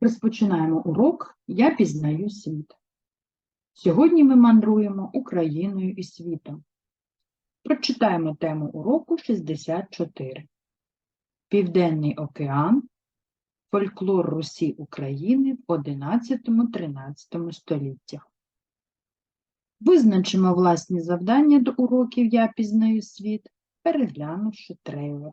Розпочинаємо урок Я пізнаю світ. Сьогодні ми мандруємо Україною і світом. Прочитаємо тему уроку 64. Південний океан. Фольклор Русі України в 11-13 століттях. Визначимо власні завдання до уроків Я пізнаю світ, переглянувши трейлер.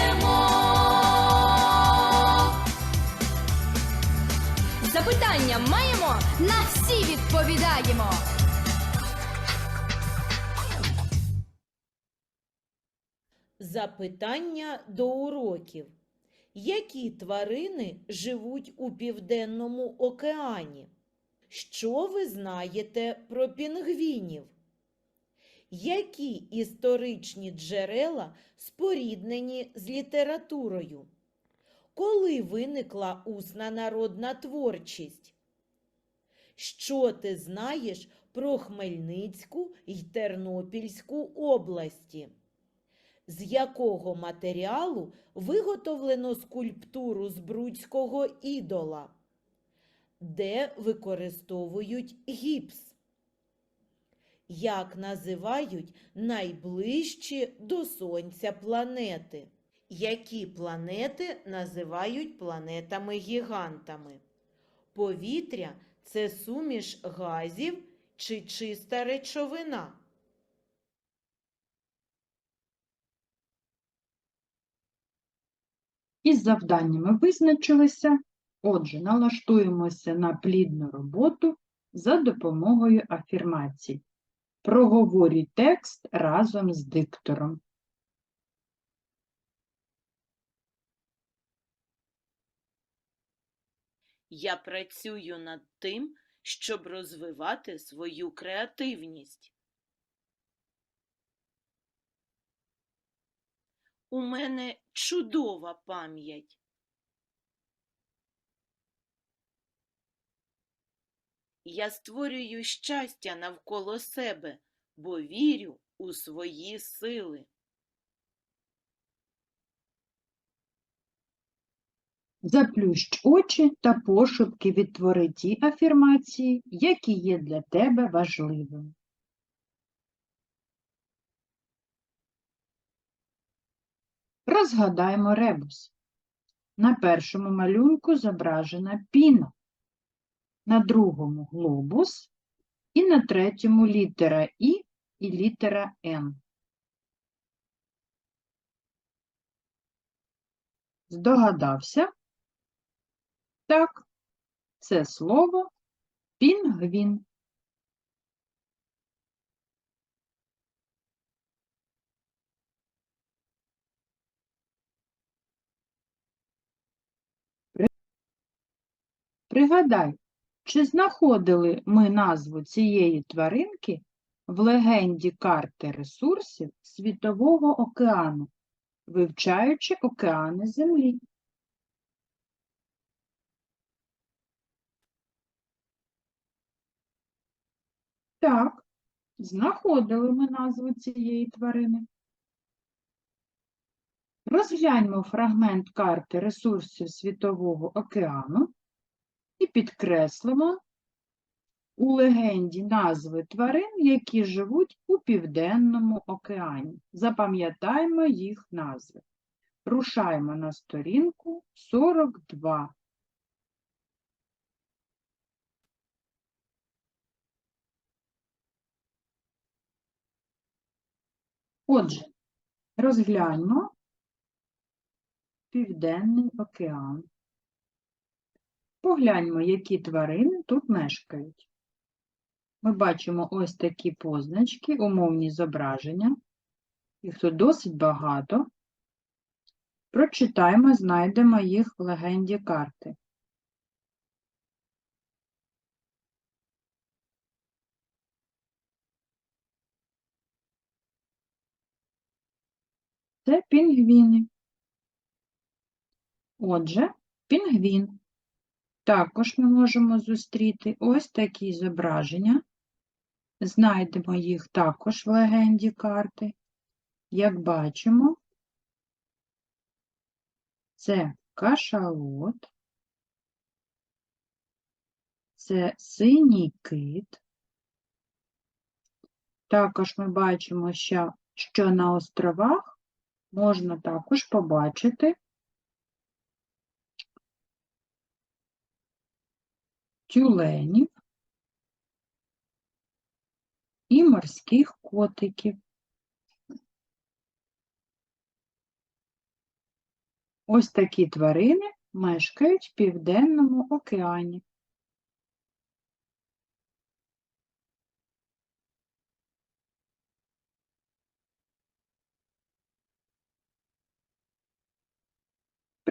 Запитання маємо, на всі відповідаємо. Запитання до уроків. Які тварини живуть у Південному океані? Що ви знаєте про пінгвінів? Які історичні джерела споріднені з літературою? Коли виникла усна народна творчість? Що ти знаєш про Хмельницьку й Тернопільську області? З якого матеріалу виготовлено скульптуру з Брудського ідола? Де використовують гіпс? Як називають найближчі до Сонця планети? Які планети називають планетами-гігантами? Повітря це суміш газів чи чиста речовина? Із завданнями визначилися. Отже, налаштуємося на плідну роботу за допомогою афірмацій. Проговорюй текст разом з диктором. Я працюю над тим, щоб розвивати свою креативність. У мене чудова пам'ять. Я створюю щастя навколо себе, бо вірю у свої сили. Заплющ очі та пошепки відтвори ті афірмації, які є для тебе важливими. Розгадаймо ребус. На першому малюнку зображена піна, на другому глобус і на третьому літера І і літера Н. Здогадався? Так, це слово пінгвін. Пригадай, чи знаходили ми назву цієї тваринки в легенді карти ресурсів Світового океану, вивчаючи океани Землі? Так, знаходили ми назву цієї тварини. Розгляньмо фрагмент карти ресурсів Світового океану і підкреслимо у легенді назви тварин, які живуть у Південному океані. Запам'ятаємо їх назви. Рушаємо на сторінку 42. Отже, розгляньмо Південний океан. Погляньмо, які тварини тут мешкають. Ми бачимо ось такі позначки, умовні зображення. Їх тут досить багато. Прочитаємо, знайдемо їх в легенді карти. Це пінгвіни. Отже, пінгвін. Також ми можемо зустріти ось такі зображення. Знайдемо їх також в легенді карти. Як бачимо, це кашалот, це синій кит. Також ми бачимо, що, на островах можна також побачити тюленів і морських котиків. Ось такі тварини мешкають в Південному океані.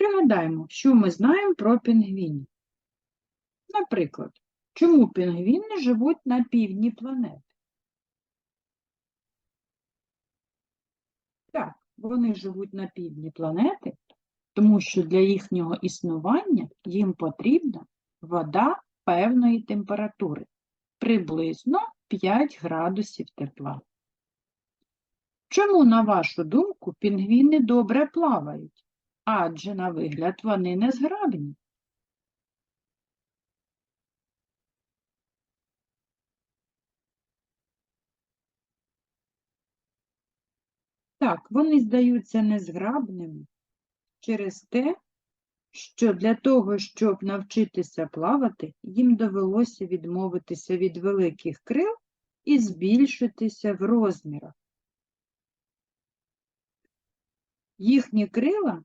Пригадаймо, що ми знаємо про пінгвінів. Наприклад, чому пінгвіни живуть на півдні планети? Так, вони живуть на півдні планети, тому що для їхнього існування їм потрібна вода певної температури, приблизно 5 градусів тепла. Чому, на вашу думку, пінгвіни добре плавають? Адже на вигляд вони незграбні. Так, вони здаються незграбними через те, що для того, щоб навчитися плавати, їм довелося відмовитися від великих крил і збільшитися в розмірах. Їхні крила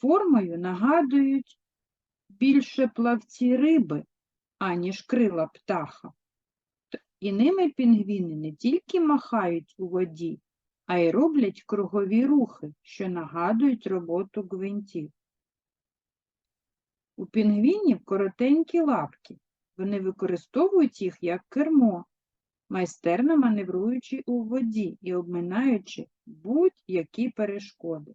формою нагадують більше плавці риби, аніж крила птаха. І ними пінгвіни не тільки махають у воді, а й роблять кругові рухи, що нагадують роботу гвинтів. У пінгвінів коротенькі лапки. Вони використовують їх як кермо, майстерно маневруючи у воді і обминаючи будь-які перешкоди.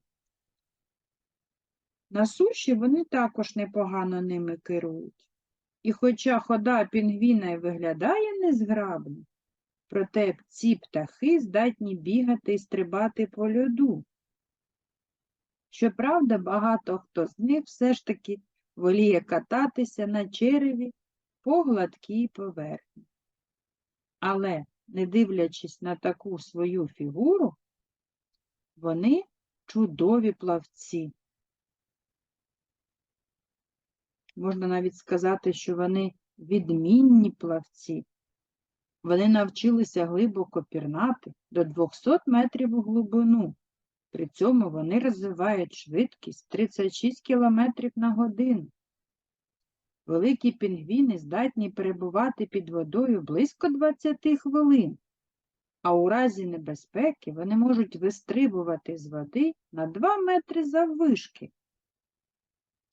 На суші вони також непогано ними керують. І хоча хода пінгвіна й виглядає незграбно, проте ці птахи здатні бігати і стрибати по льоду. Щоправда, багато хто з них все ж таки воліє кататися на череві по гладкій поверхні. Але, не дивлячись на таку свою фігуру, вони чудові плавці. Можна навіть сказати, що вони відмінні плавці. Вони навчилися глибоко пірнати до 200 метрів у глибину. При цьому вони розвивають швидкість 36 км на годину. Великі пінгвіни здатні перебувати під водою близько 20 хвилин, а у разі небезпеки вони можуть вистрибувати з води на 2 метри заввишки.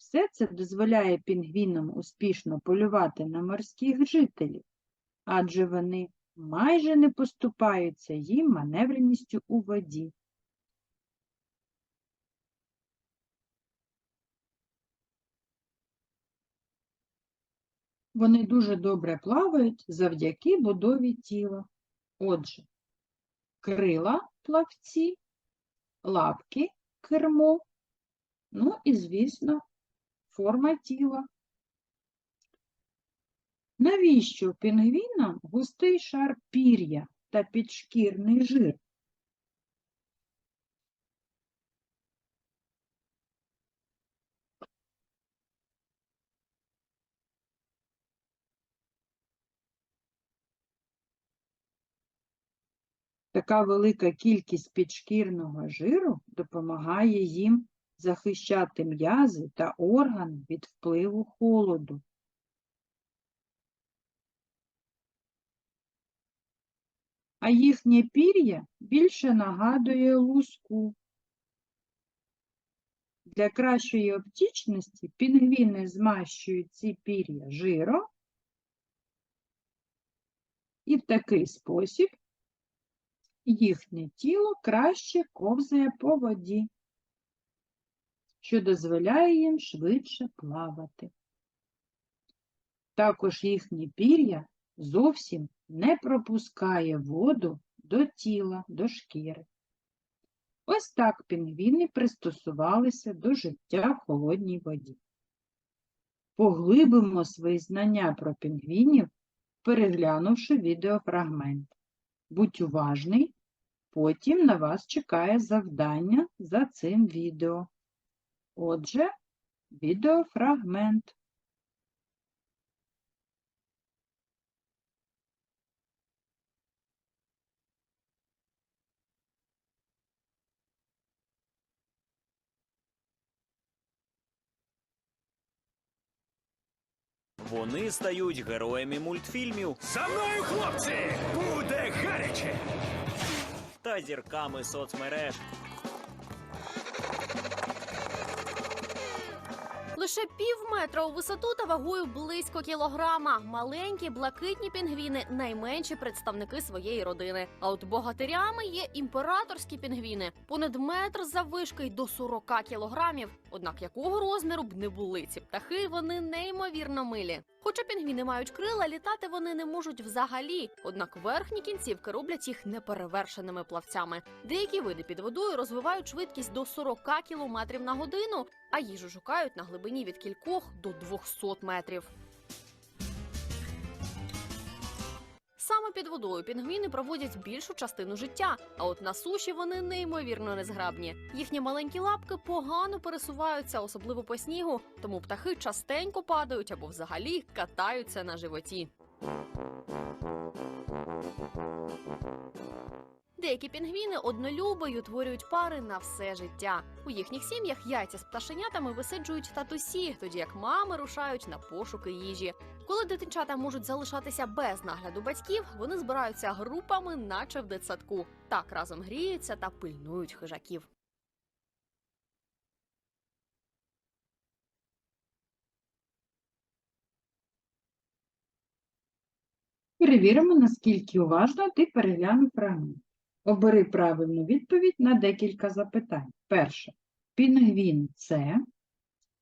Все це дозволяє пінгвінам успішно полювати на морських жителів, адже вони майже не поступаються їм маневреністю у воді. Вони дуже добре плавають завдяки будові тіла. Отже, крила плавці, лапки кермо, ну і, звісно, форма тіла. Навіщо пінгвінам густий шар пір'я та підшкірний жир? Така велика кількість підшкірного жиру допомагає їм захищати м'язи та органи від впливу холоду. А їхнє пір'я більше нагадує луску. Для кращої обтічності пінгвіни змащують ці пір'я жиром і в такий спосіб їхнє тіло краще ковзає по воді що дозволяє їм швидше плавати. Також їхнє пір'я зовсім не пропускає воду до тіла, до шкіри. Ось так пінгвіни пристосувалися до життя в холодній воді. Поглибимо свої знання про пінгвінів, переглянувши відеофрагмент. Будь уважний, потім на вас чекає завдання за цим відео. Отже, відеофрагмент. Вони стають героями мультфільмів За мною, хлопці! Буде гаряче! та зірками соцмереж. Лише пів метра у висоту та вагою близько кілограма. Маленькі блакитні пінгвіни найменші представники своєї родини. А от богатирями є імператорські пінгвіни, понад метр заввишки й до 40 кілограмів. Однак якого розміру б не були ці птахи, вони неймовірно милі. Хоча пінгвіни мають крила, літати вони не можуть взагалі. Однак верхні кінцівки роблять їх неперевершеними плавцями. Деякі види під водою розвивають швидкість до 40 км на годину, а їжу шукають на глибині від кількох до 200 метрів. Саме під водою пінгвіни проводять більшу частину життя, а от на суші вони неймовірно незграбні. Їхні маленькі лапки погано пересуваються, особливо по снігу, тому птахи частенько падають або взагалі катаються на животі. Деякі пінгвіни однолюби й утворюють пари на все життя. У їхніх сім'ях яйця з пташенятами висиджують татусі, тоді як мами рушають на пошуки їжі. Коли дитинчата можуть залишатися без нагляду батьків, вони збираються групами, наче в дитсадку. Так разом гріються та пильнують хижаків. Перевіримо, наскільки уважно ти переглянув фрагмент. Обери правильну відповідь на декілька запитань. Перше. Пінгвін це.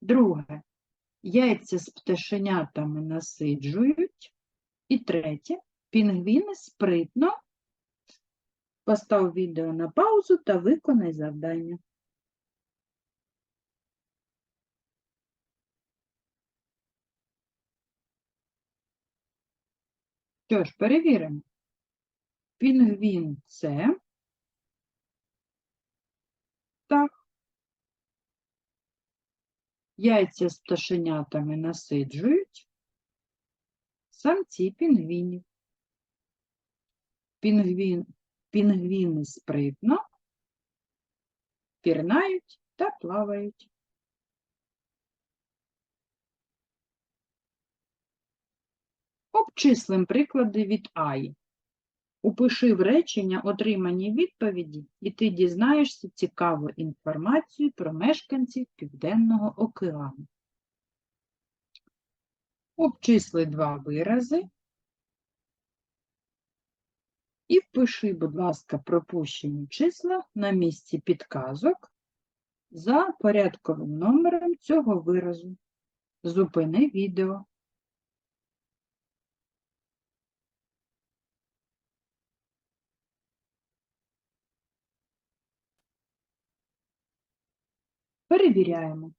Друге. Яйця з пташенятами насиджують. І третє. Пінгвіни спритно. Постав відео на паузу та виконай завдання. Що ж, перевіримо. Пінгвін це. Яйця з пташенятами насиджують. Самці пінгвінів. Пінгвін, пінгвіни спритно пірнають та плавають. Обчислим приклади від Аї. Упиши в речення отримані відповіді, і ти дізнаєшся цікаву інформацію про мешканців Південного океану. Обчисли два вирази і впиши, будь ласка, пропущені числа на місці підказок за порядковим номером цього виразу. Зупини відео. Перевіряємо.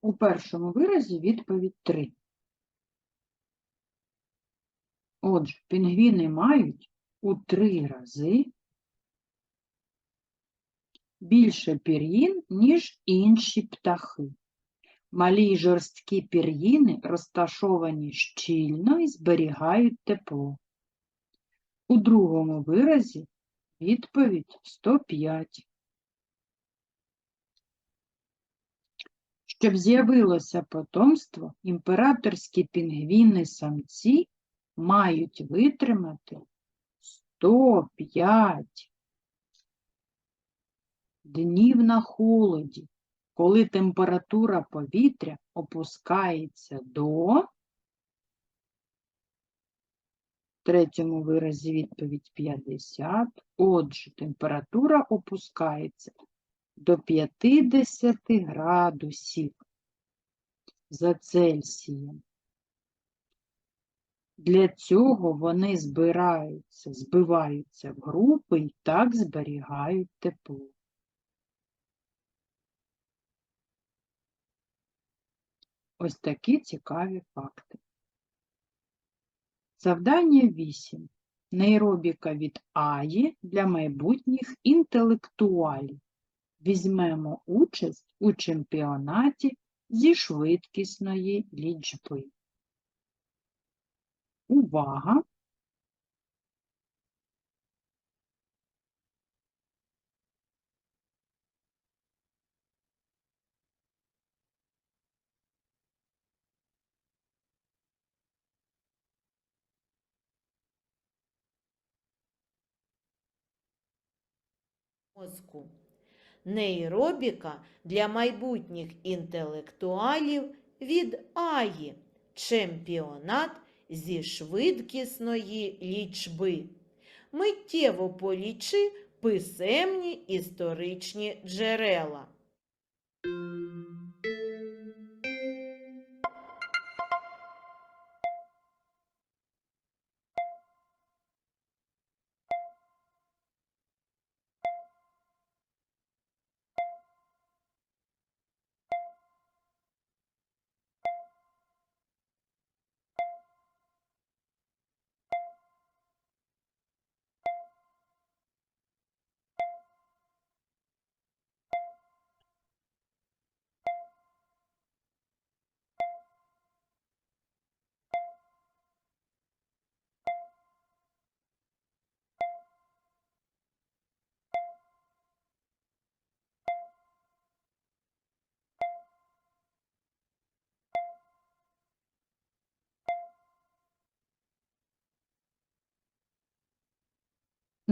У першому виразі відповідь 3. Отже, пінгвіни мають у три рази більше пір'їн, ніж інші птахи. Малі й жорсткі пір'їни розташовані щільно і зберігають тепло. У другому виразі відповідь 105. Щоб з'явилося потомство, імператорські пінгвіни самці мають витримати 105 днів на холоді, коли температура повітря опускається до в третьому виразі відповідь 50. Отже, температура опускається до 50 градусів за Цельсієм. Для цього вони збираються, збиваються в групи і так зберігають тепло. Ось такі цікаві факти. Завдання 8. Нейробіка від Аї для майбутніх інтелектуалів. Візьмемо участь у чемпіонаті зі швидкісної лічби. Увага! мозку. Нейробіка для майбутніх інтелектуалів від Аї. Чемпіонат зі швидкісної лічби. Миттєво полічи писемні історичні джерела.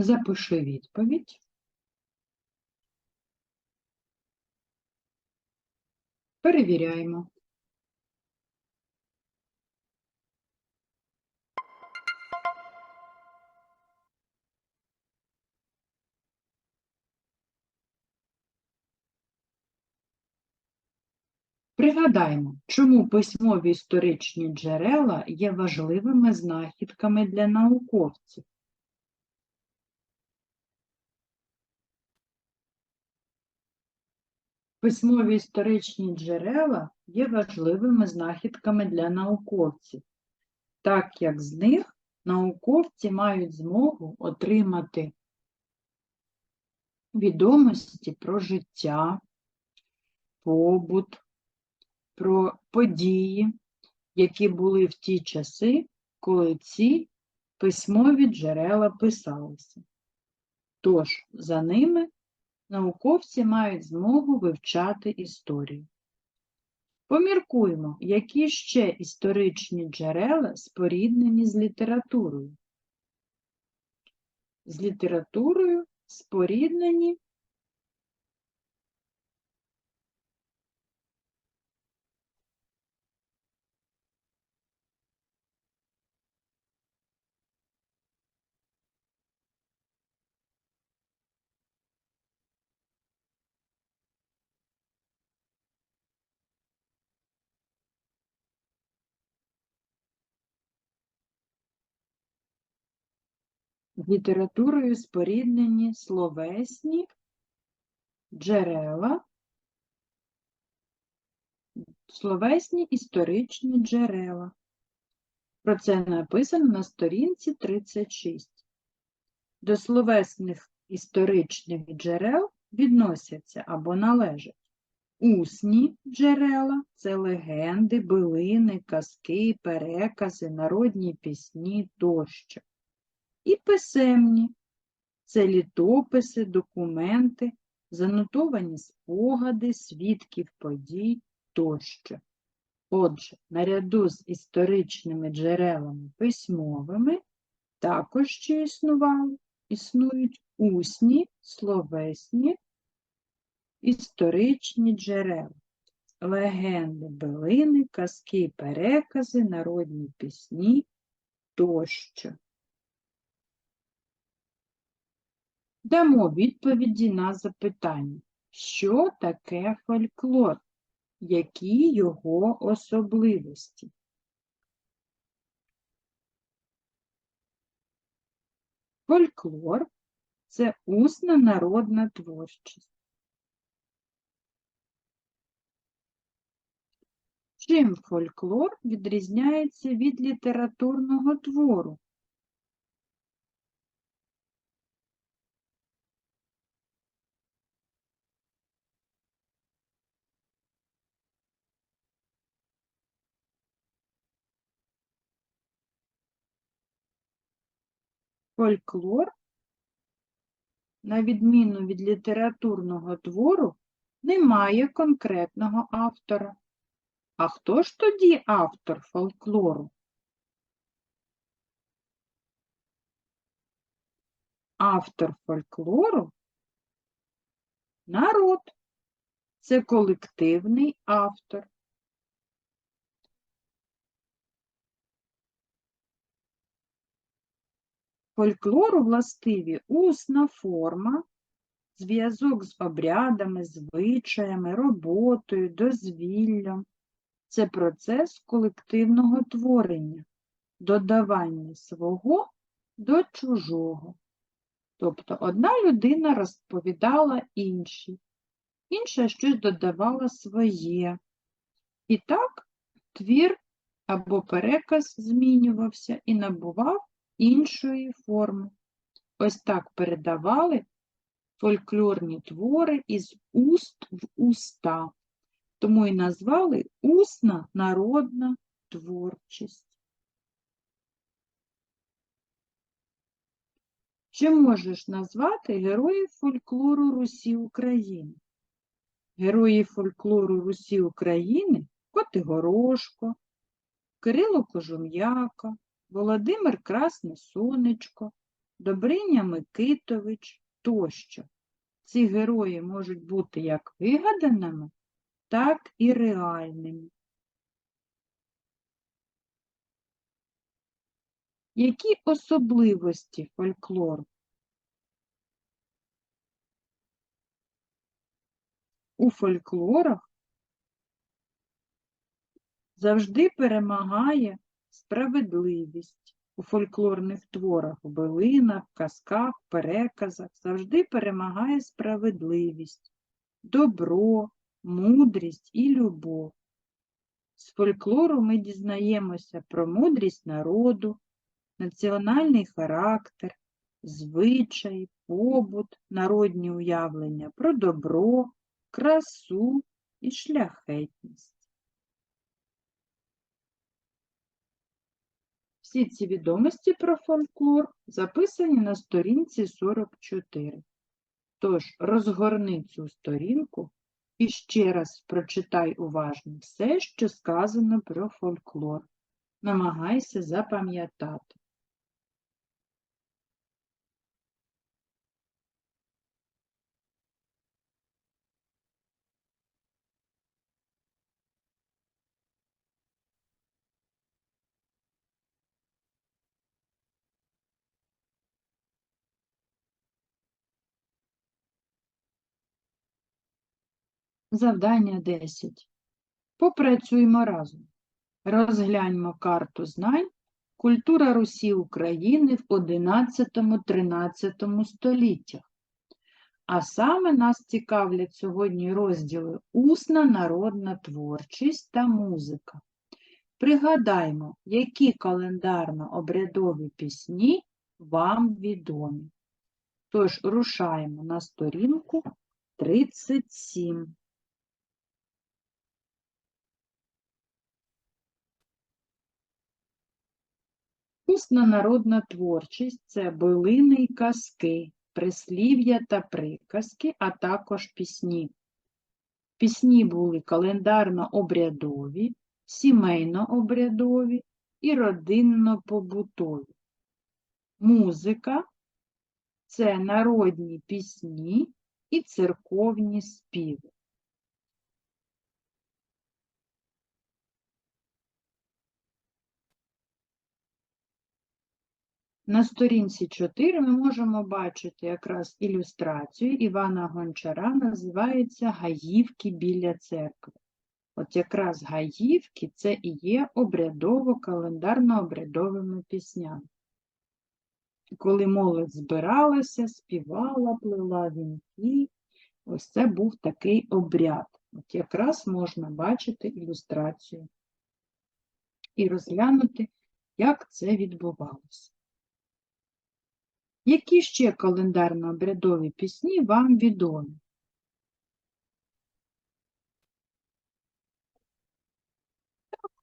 Запиши відповідь. Перевіряємо. Пригадаймо, чому письмові історичні джерела є важливими знахідками для науковців. Письмові історичні джерела є важливими знахідками для науковців, так як з них науковці мають змогу отримати відомості про життя, побут, про події, які були в ті часи, коли ці письмові джерела писалися. Тож, за ними науковці мають змогу вивчати історію. Поміркуємо, які ще історичні джерела споріднені з літературою. З літературою споріднені з літературою споріднені словесні джерела, словесні історичні джерела. Про це написано на сторінці 36. До словесних історичних джерел відносяться або належать усні джерела це легенди, билини, казки, перекази, народні пісні тощо. І писемні це літописи, документи, занотовані спогади, свідків подій тощо. Отже, наряду з історичними джерелами письмовими також ще існували, існують усні, словесні, історичні джерела, легенди, билини, казки, перекази, народні пісні тощо. Дамо відповіді на запитання, що таке фольклор, які його особливості. Фольклор – це усна народна творчість. Чим фольклор відрізняється від літературного твору? Фольклор, на відміну від літературного твору, не має конкретного автора. А хто ж тоді автор фольклору? Автор фольклору – народ. Це колективний автор. Фольклору властиві усна форма, зв'язок з обрядами, звичаями, роботою, дозвіллям. Це процес колективного творення, додавання свого до чужого. Тобто одна людина розповідала іншій, інша щось додавала своє. І так твір або переказ змінювався і набував іншої форми. Ось так передавали фольклорні твори із уст в уста, тому і назвали усна народна творчість. Чи можеш назвати героїв фольклору Русі України? Герої фольклору Русі України Котигорошко, Кирило Кожум'яка, Володимир Красне Сонечко, Добриня Микитович тощо. Ці герої можуть бути як вигаданими, так і реальними. Які особливості фольклору? У фольклорах завжди перемагає справедливість. У фольклорних творах, билинах, казках, переказах завжди перемагає справедливість, добро, мудрість і любов. З фольклору ми дізнаємося про мудрість народу, національний характер, звичаї, побут, народні уявлення про добро, красу і шляхетність. Всі ці відомості про фольклор записані на сторінці 44. Тож розгорни цю сторінку і ще раз прочитай уважно все, що сказано про фольклор. Намагайся запам'ятати. Завдання 10. Попрацюємо разом. Розгляньмо карту знань Культура Русі України в 11-13 століттях. А саме нас цікавлять сьогодні розділи Усна народна творчість та музика. Пригадаймо, які календарно-обрядові пісні вам відомі. Тож рушаємо на сторінку 37. Усна народна творчість це билини й казки, прислів'я та приказки, а також пісні. Пісні були календарно-обрядові, сімейно-обрядові і родинно-побутові. Музика це народні пісні і церковні співи. На сторінці 4 ми можемо бачити якраз ілюстрацію Івана Гончара, називається Гаївки біля церкви. От якраз гаївки це і є обрядово-календарно-обрядовими піснями. Коли молодь збиралася, співала, плела вінки, ось це був такий обряд. От якраз можна бачити ілюстрацію і розглянути, як це відбувалося. Які ще календарно-обрядові пісні вам відомі?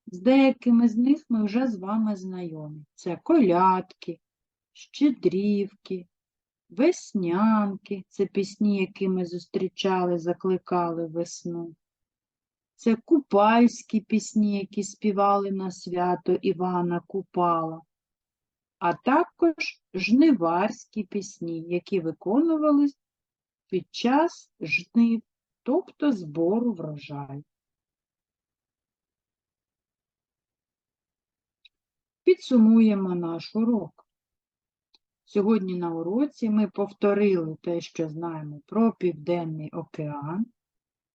З деякими з них ми вже з вами знайомі. Це колядки, щедрівки, веснянки це пісні, які ми зустрічали, закликали весну. Це купальські пісні, які співали на свято Івана Купала, а також жниварські пісні, які виконувались під час жнив, тобто збору врожаю. Підсумуємо наш урок. Сьогодні на уроці ми повторили те, що знаємо про Південний океан.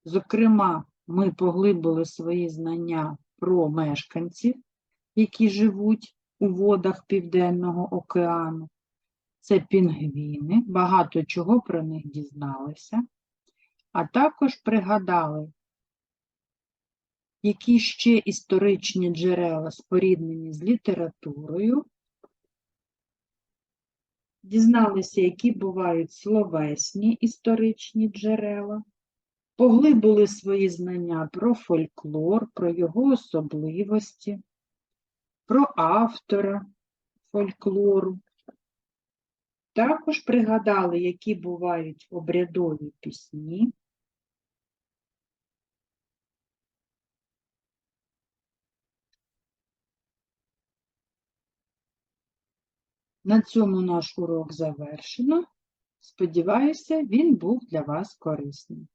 Зокрема, ми поглибили свої знання про мешканців, які живуть у водах Південного океану. Це пінгвіни, багато чого про них дізналися, а також пригадали, які ще історичні джерела споріднені з літературою, дізналися, які бувають словесні історичні джерела, поглибили свої знання про фольклор, про його особливості, про автора фольклору. Також пригадали, які бувають обрядові пісні. На цьому наш урок завершено. Сподіваюся, він був для вас корисним.